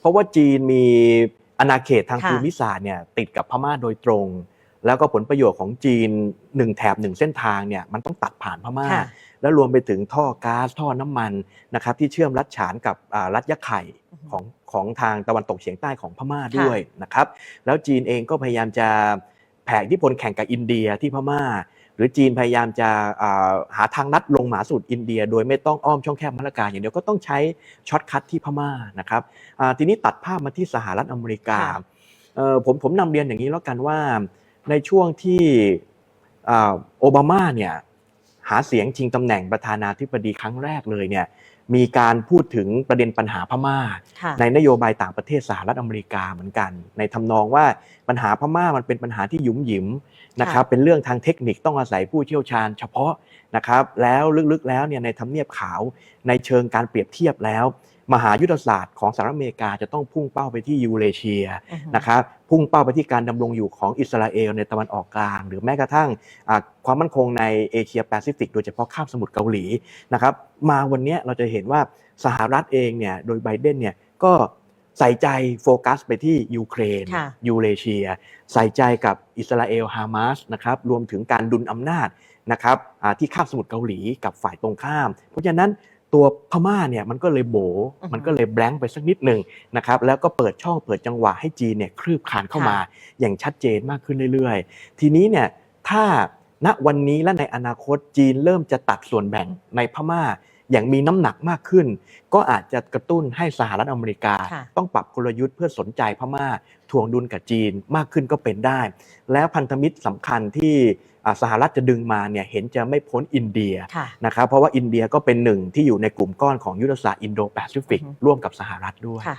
เพราะว่าจีนมีอาณาเขตทางค่ะภูมิศาสตร์เนี่ยติดกับพม่าโดยตรง แล้วก็ผลประโยชน์ของจีนหนึ่งแถบหนึ่งเส้นทางเนี่ยมันต้องตัดผ่านพม่าค่ะแล้วรวมไปถึงท่อก๊าซท่อน้ำมันนะครับที่เชื่อมรัดฉานกับอ่ารัฐยะไข่อือฮึของของทางตะวันตกเฉียงใต้ของพม่าด้วยนะครับแล้วจีนเองก็พยายามจะแผ่อิทธิพลแข่งกับอินเดียที่พม่าห รือจีนพยายามจะหาทางนัดลงหมาสูตรอินเดีย โดยไม่ต้องอ้อมช่องแคบมะละกาอย่างเดียวก็ต้องใช้ช็อตคัทที่พม่านะครับทีนี้ตัดภาพมาที่สหรัฐอเมริกาผมผมนำเรียนอย่างนี้แล้วกันว่าในช่วงที่โอบามาเนี่ยหาเสียงชิงตำแหน่งประธานาธิบดีครั้งแรกเลยเนี่ย มีการพูดถึงประเด็นปัญหาพม่าค่ะในนโยบายต่างประเทศสหรัฐอเมริกาเหมือนกัน ในทำนองว่าปัญหาพม่ามันเป็นปัญหาที่หยุมหยิมนะครับเป็นเรื่องทางเทคนิคต้องอาศัยผู้เชี่ยวชาญ เฉพาะนะครับแล้วลึกๆแล้วเนี่ยในทำเนียบขาวในเชิงการเปรียบเทียบแล้ว มหายุทธศาสตร์ของสหรัฐอเมริกาจะต้องพุ่งเป้าไปที่ยูเรเชียอือฮึนะครับพุ่งเป้าไปที่การดำรงอยู่ของอิสราเอลในตะวันออกกลาง หรือแม้กระทั่งอ่าความมั่นคงในเอเชียแปซิฟิกโดยเฉพาะคาบสมุทรเกาหลีนะครับมาวันเนี้ยเราจะเห็นว่าสหรัฐเองเนี่ยโดยไบเดนเนี่ยก็ใส่ใจโฟกัสไปที่ยูเครนค่ะยูเรเชีย ใส่ใจกับอิสราเอลฮามาสนะครับรวมถึงการดุลอำนาจนะครับอ่าที่คาบสมุทรเกาหลีกับฝ่ายตรงข้าม เพราะฉะนั้น ตัวพม่าเนี่ยมันก็เลยโบอือฮึมันก็เลยแบงค์ไปสักนิดหนึ่งนะครับแล้วก็เปิดช่องเปิดจังหวะให้จีนเนี่ยคลืบคลานเข้ามาอย่างชัดเจนมากขึ้นเรื่อยๆ ทีนี้เนี่ยถ้าณวันนี้และในอนาคตจีนเริ่มจะตัดส่วนแบ่งในพม่าอย่างมีน้ำหนักมากขึ้น ก็อาจจะกระตุ้นให้สหรัฐอเมริกาค่ะต้องปรับกลยุทธ์เพื่อสนใจพม่าทวงดุลกับจีนมากขึ้นก็เป็นได้ แล้วพันธมิตรสำคัญที่อ่า สหรัฐจะดึงมาเนี่ยเห็นจะไม่พ้นอินเดียค่ะนะครับเพราะว่าอินเดียก็เป็นหนึ่งที่อยู่ในกลุ่มก้อนของยุทธศาสตร์อินโดแปซิฟิกอือฮึร่วมกับสหรัฐด้วยค่ะ